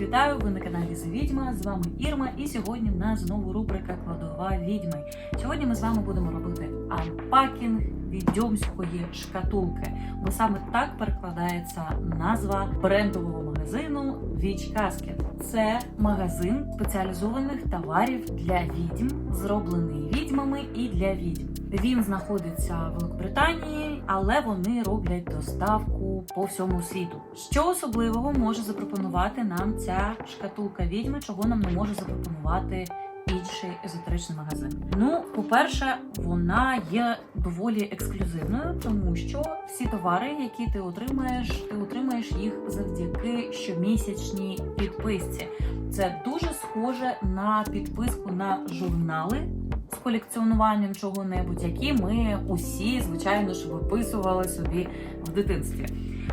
Вітаю! Ви на каналі «За Відьма. З вами Ірма, і сьогодні в нас знову рубрика Кладова відьми. Сьогодні ми з вами будемо робити анпакінг відьомської шкатулки, бо саме так перекладається назва брендового магазину Віч Каскет. Це магазин спеціалізованих товарів для відьм, зроблений відьмами і для відьм. Він знаходиться в Великобританії, але вони роблять доставку по всьому світу. Що особливого може запропонувати нам ця шкатулка відьми, чого нам не може запропонувати інший езотеричний магазин? Ну, по-перше, вона є доволі ексклюзивною, тому що всі товари, які ти отримаєш, ти отримаєш їх завдяки щомісячній підписці. Це дуже схоже на підписку на журнали з колекціонуванням чого-небудь, які ми усі, звичайно ж, виписували собі в дитинстві.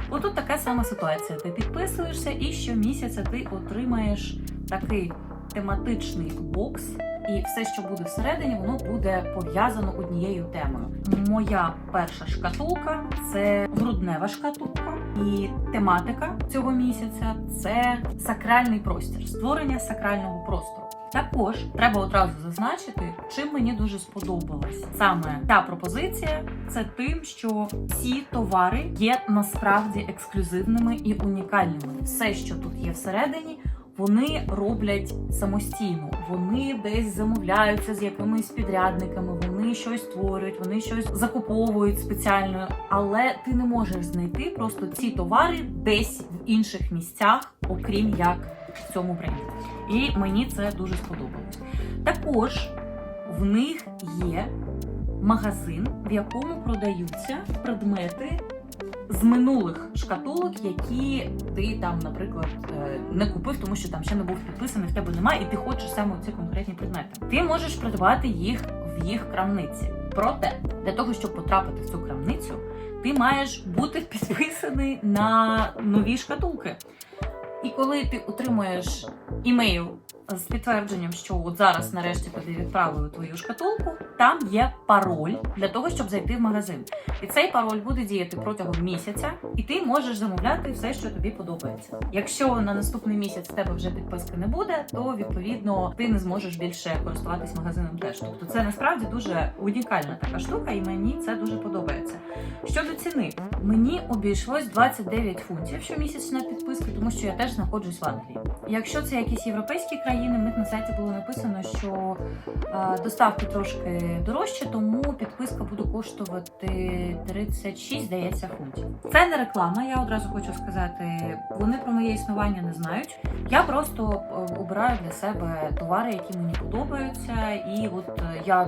Отут така сама ситуація. Ти підписуєшся, і щомісяця ти отримаєш такий тематичний бокс. І все, що буде всередині, воно буде пов'язано однією темою. Моя перша шкатулка це груднева шкатулка, і тематика цього місяця це сакральний простір, створення сакрального простору. Також треба одразу зазначити, чим мені дуже сподобалась саме та пропозиція. Це тим, що ці товари є насправді ексклюзивними і унікальними. Все, що тут є всередині. Вони роблять самостійно, вони десь замовляються з якимись підрядниками, вони щось створюють, вони щось закуповують спеціально, але ти не можеш знайти просто ці товари десь в інших місцях, окрім як в цьому бренді. І мені це дуже сподобалось. Також в них є магазин, в якому продаються предмети з минулих шкатулок, які ти там, наприклад, е, не купив, тому що там ще не був підписаний, в тебе немає, і ти хочеш саме ці конкретні предмети. Ти можеш придбати їх в їх крамниці. Проте для того, щоб потрапити в цю крамницю, ти маєш бути підписаний на нові шкатулки. І коли ти отримуєш імейл з підтвердженням, що от зараз нарешті тобі відправили твою шкатулку, там є пароль для того, щоб зайти в магазин. І цей пароль буде діяти протягом місяця, і ти можеш замовляти все, що тобі подобається. Якщо на наступний місяць в тебе вже підписки не буде, то відповідно ти не зможеш більше користуватись магазином теж. Тобто це насправді дуже унікальна така штука, і мені це дуже подобається. Щодо ціни, мені обійшлось 29 фунтів щомісячна підписка, тому що я теж знаходжусь в Англії. Якщо це якісь європейські країни, в на сайті було написано, що е, доставки трошки дорожче, тому підписка буде коштувати 36, здається, фунтів. Це не реклама, я одразу хочу сказати. Вони про моє існування не знають. Я просто е, обираю для себе товари, які мені подобаються, і от е, я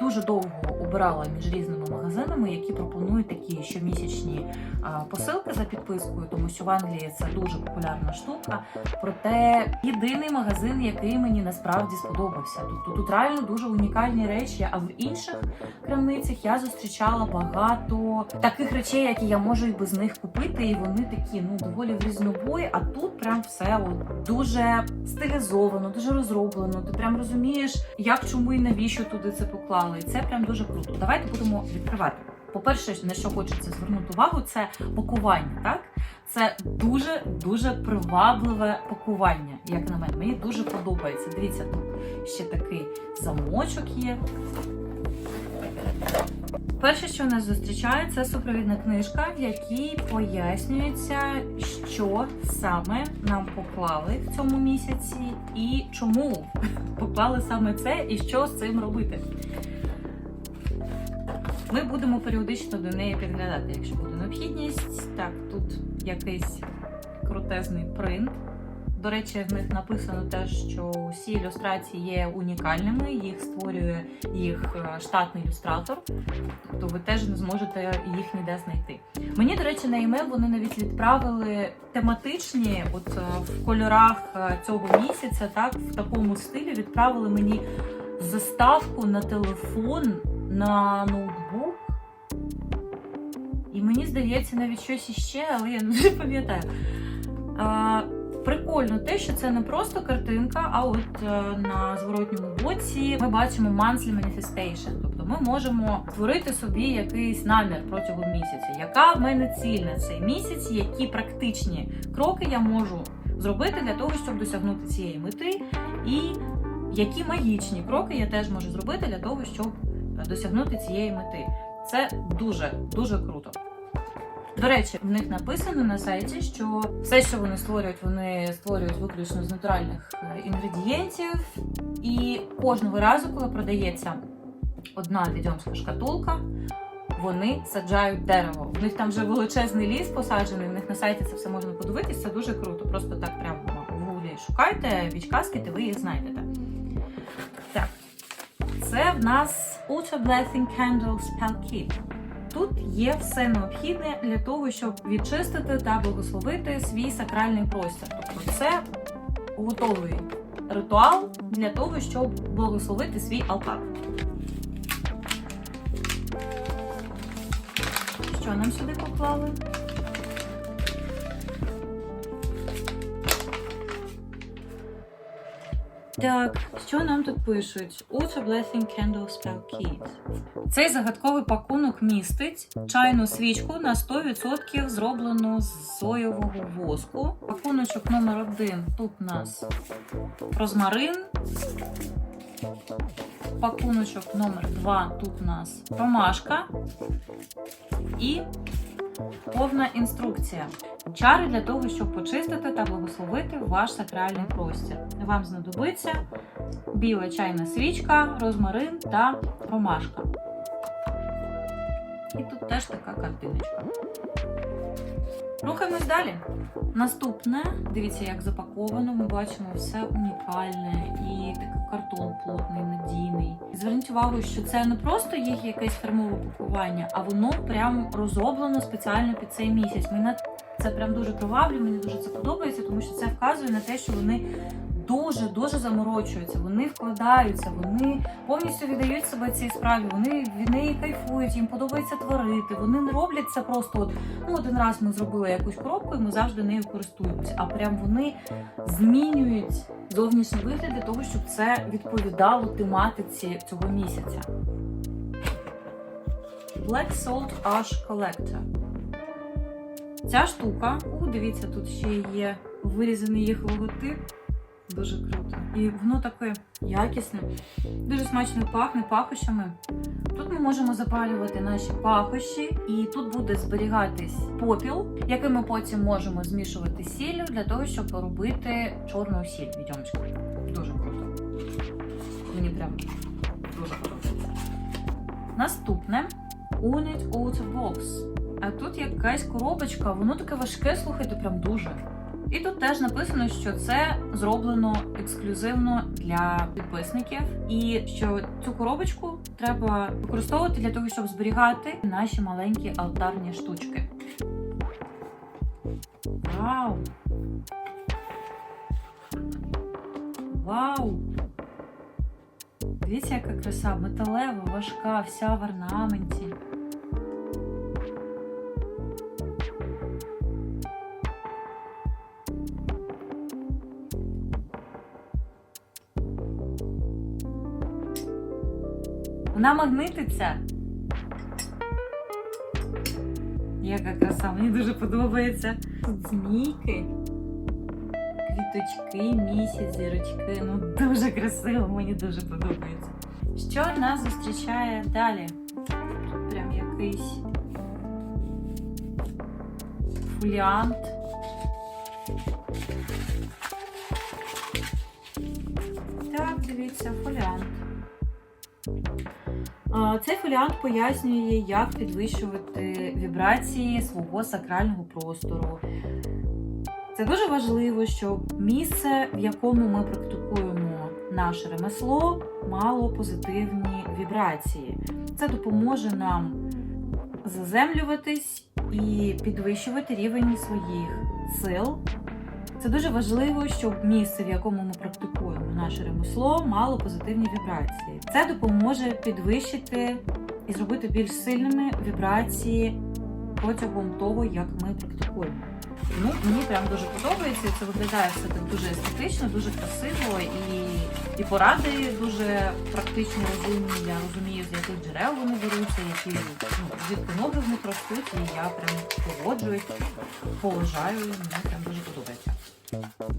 дуже довго обирала між різними магазинами, які пропонують такі щомісячні посилки за підпискою, тому що в Англії це дуже популярна штука. Проте єдиний магазин, який мені насправді сподобався. Тобто тут реально дуже унікальні речі. А в інших крамницях я зустрічала багато таких речей, які я можу і без них купити, і вони такі ну доволі в різнобої. А тут прям все от дуже стилізовано, дуже розроблено. Ти прям розумієш, як чому і навіщо туди це поклали. І це прям дуже круто. Давайте будемо відкривати. По-перше, на що хочеться звернути увагу, це пакування. Так, це дуже дуже привабливе пакування, як на мене. Мені дуже подобається. Дивіться, тут ще такий замочок є. Перше, що нас зустрічає, це супровідна книжка, в якій пояснюється, що саме нам поклали в цьому місяці, і чому поклали саме це, і що з цим робити. Ми будемо періодично до неї підглядати, якщо буде необхідність. Так, тут якийсь крутезний принт. До речі, в них написано те, що усі ілюстрації є унікальними, їх створює їх е, штатний ілюстратор, тобто ви теж не зможете їх ніде знайти. Мені, до речі, на імейл вони навіть відправили тематичні, от е, в кольорах е, цього місяця, так, в такому стилі відправили мені заставку на телефон, на ноутбук. І мені здається, навіть щось іще, але я не пам'ятаю. Прикольно те, що це не просто картинка, а от е, на зворотньому боці ми бачимо monthly manifestation. Тобто ми можемо створити собі якийсь намір протягом місяця. Яка в мене ціль на цей місяць, які практичні кроки я можу зробити для того, щоб досягнути цієї мети, і які магічні кроки я теж можу зробити для того, щоб досягнути цієї мети. Це дуже дуже круто. До речі, в них написано на сайті, що все, що вони створюють, вони створюють виключно з натуральних е, інгредієнтів. І кожного разу, коли продається одна відьомська шкатулка, вони саджають дерево. В них там вже величезний ліс посаджений. В них на сайті це все можна подивитися. Це дуже круто. Просто так прямо в гуглі шукайте, відчкаскайте, ви їх знайдете. Так, це в нас Ultra Blessing Candle Spell Kit. Тут є все необхідне для того, щоб відчистити та благословити свій сакральний простір. Тобто це готовий ритуал для того, щоб благословити свій алтар. Що нам сюди поклали? Так, що нам тут пишуть? Ultra Blessing Candle Spell Kit. Цей загадковий пакунок містить чайну свічку на 100% зроблену з соєвого воску. Пакуночок номер один. Тут у нас розмарин. Пакуночок номер два. Тут у нас ромашка. І повна інструкція. Чари для того, щоб почистити та благословити ваш сакральний простір. Вам знадобиться біла чайна свічка, розмарин та ромашка. І тут теж така картиночка. Рухаємось далі. Наступне, дивіться, як запаковано. Ми бачимо все унікальне і такий картон плотний, надійний. Зверніть увагу, що це не просто їх якесь фірмове пакування, а воно прям розроблено спеціально під цей місяць. Мене це прям дуже приваблює, мені дуже це подобається, тому що це вказує на те, що вони дуже дуже заморочуються, вони вкладаються, вони повністю віддають себе цій справі. Вони від неї кайфують, їм подобається творити. Вони не роблять це просто от ну один раз ми зробили якусь коробку, і ми завжди нею користуємося. А прям вони змінюють зовнішній вигляд для того, щоб це відповідало тематиці цього місяця. Black Salt Ash Collector. Ця штука, у, дивіться, тут ще є вирізаний їх логотип. Дуже круто. І воно таке якісне, дуже смачно пахне пахощами. Тут ми можемо запалювати наші пахощі, і тут буде зберігатись попіл, який ми потім можемо змішувати сіллю для того, щоб робити чорну сіль відьомську. Дуже круто. Мені прям дуже подобається. Наступне Unit Outer Box. А тут якась коробочка, воно таке важке, слухайте, прям дуже. І тут теж написано, що це зроблено ексклюзивно для підписників, і що цю коробочку треба використовувати для того, щоб зберігати наші маленькі алтарні штучки. Вау! Вау! Дивіться, яка краса, металева, важка, вся в орнаменті. Вона магнититься. Яка краса, мені дуже подобається. Тут змійки, квіточки, місяць, зірочки. Ну дуже красиво, мені дуже подобається. Що нас зустрічає далі? Тут прям якийсь фоліант. Так, дивіться, фоліант. Цей фоліант пояснює, як підвищувати вібрації свого сакрального простору. Це дуже важливо, щоб місце, в якому ми практикуємо наше ремесло, мало позитивні вібрації. Це допоможе нам заземлюватись і підвищувати рівень своїх сил. Це дуже важливо, щоб місце, в якому ми практикуємо наше ремесло, мало позитивні вібрації. Це допоможе підвищити і зробити більш сильними вібрації протягом того, як ми практикуємо. Ну, мені прям дуже подобається. Це виглядає все так дуже естетично, дуже красиво і, і поради дуже практичні, розумні. Я розумію, з яких джерел вони беруться, які ну, звідки ноги в них ростуть, і я прям погоджуюсь, поважаю, мені прям дуже подобається.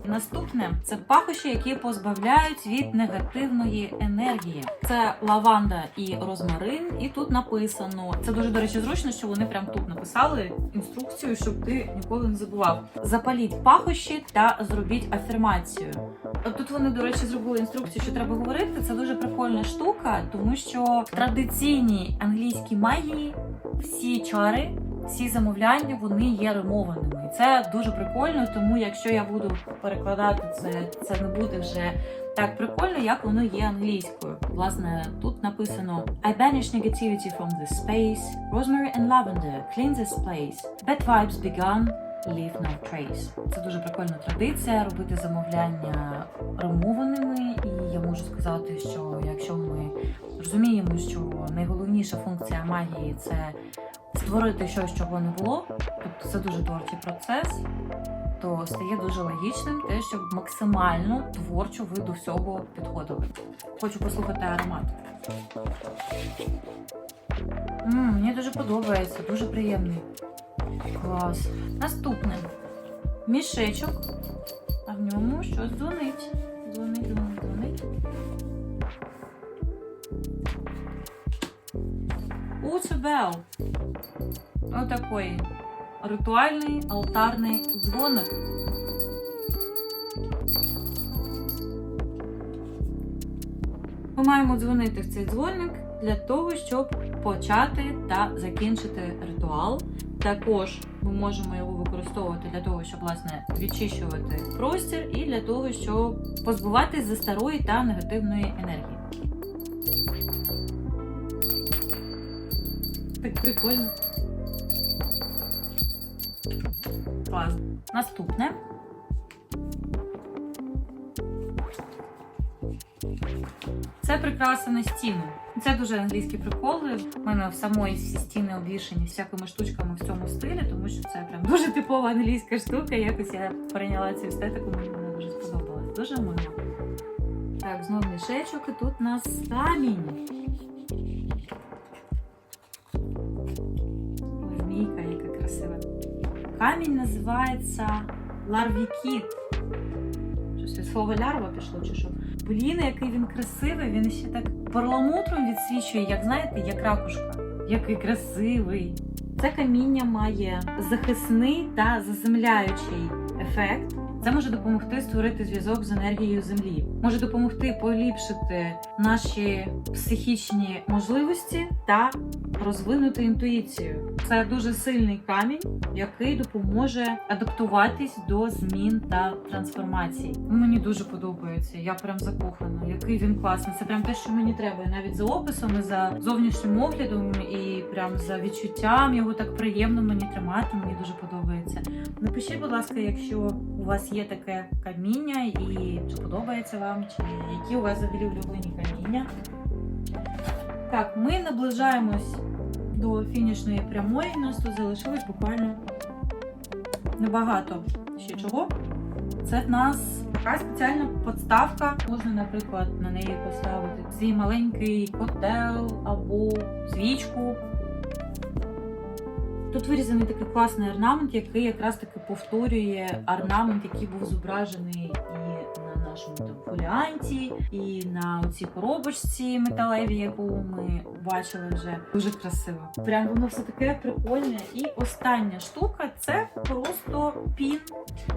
Наступне це пахощі, які позбавляють від негативної енергії. Це лаванда і розмарин. І тут написано. Це дуже до речі зручно, що вони прям тут написали інструкцію, щоб ти ніколи не забував. Запаліть пахощі та зробіть афірмацію. Тут вони, до речі, зробили інструкцію, що треба говорити. Це дуже прикольна штука, тому що в традиційній англійській магії всі чари, всі замовляння вони є римованими. Це дуже прикольно, тому якщо я буду перекладати це, це не буде вже так прикольно, як воно є англійською. Власне, тут написано I banish negativity from this space. Rosemary and lavender clean this place. Bad vibes begun. Leave no trace. Це дуже прикольна традиція робити замовляння римованими, і я можу сказати, що якщо ми розуміємо, що найголовніша функція магії це створити щось, чого не було, тобто це дуже творчий процес, то стає дуже логічним те, щоб максимально творчо ви до всього підходили. Хочу послухати аромат. М, мені дуже подобається, дуже приємний. Клас. Наступне. Мішечок. А в ньому щось дзвонить. Дзвонить, дзвонить, дзвонить. Уцебел. Отакий ритуальний алтарний дзвоник. Ми маємо дзвонити в цей дзвоник для того, щоб почати та закінчити ритуал. Також ми можемо його використовувати для того, щоб власне відчищувати простір, і для того, щоб позбуватись за старої та негативної енергії. Так прикольно. Клас. Наступне. Це прикраса на стіну. Це дуже англійські приколи. У мене в самої всі стіни обвішані всякими штучками в цьому стилі, тому що це прям дуже типова англійська штука. Якось я прийняла цю естетику, мені вона дуже сподобалась. Дуже мило. Так, знову мішечок, і тут у нас камінь. Змійка, яка красива. Камінь називається ларвікіт. Щось від слова лярва пішло чи що? Блін, який він красивий, він ще так перламутром відсвічує, як знаєте, як ракушка. Який красивий. Це каміння має захисний та заземляючий ефект. Це може допомогти створити зв'язок з енергією землі, може допомогти поліпшити наші психічні можливості та розвинути інтуїцію. Це дуже сильний камінь, який допоможе адаптуватись до змін та трансформацій. Мені дуже подобається. Я прям закохана. Який він класний. Це прям те, що мені треба. Навіть за описом, і за зовнішнім оглядом, і прям за відчуттям його так приємно мені тримати. Мені дуже подобається. Напишіть, будь ласка, якщо у вас є таке каміння, і чи подобається вам, чи які у вас взагалі улюблені каміння. Так, ми наближаємось до фінішної прямої. У нас тут залишилось буквально небагато ще чого. Це в нас така спеціальна подставка. Можна, наприклад, на неї поставити свій маленький котел або свічку. Тут вирізаний такий класний орнамент, який якраз таки повторює орнамент, який був зображений нашому там фоліанті, і на цій коробочці металевій, яку ми бачили вже. Дуже красиво. Прям воно все таке прикольне. І остання штука це просто пін,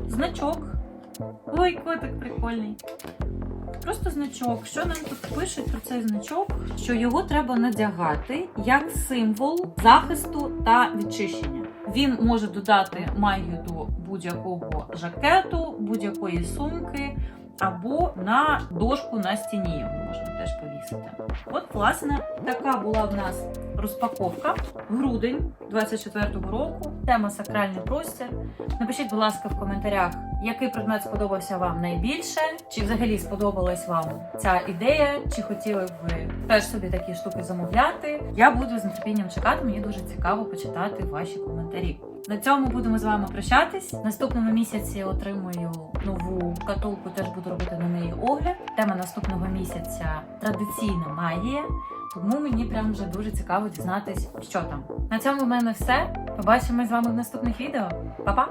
значок. Ой, котик прикольний. Просто значок. Що нам тут пишуть про цей значок? Що його треба надягати як символ захисту та відчищення. Він може додати магію до будь-якого жакету, будь-якої сумки або на дошку на стіні можна теж повісити. От, власне, така була в нас розпаковка. Грудень 24-го року. Тема сакральний простір. Напишіть, будь ласка, в коментарях, який предмет сподобався вам найбільше, чи взагалі сподобалась вам ця ідея, чи хотіли б ви теж собі такі штуки замовляти. Я буду з нетерпінням чекати. Мені дуже цікаво почитати ваші коментарі. На цьому будемо з вами прощатись. Наступному місяці отримую нову катулку теж буду робити на неї огляд. Тема наступного місяця традиційна магія. Тому мені прям вже дуже цікаво дізнатись, що там. На цьому в мене все. Побачимось з вами в наступних відео. Па-па!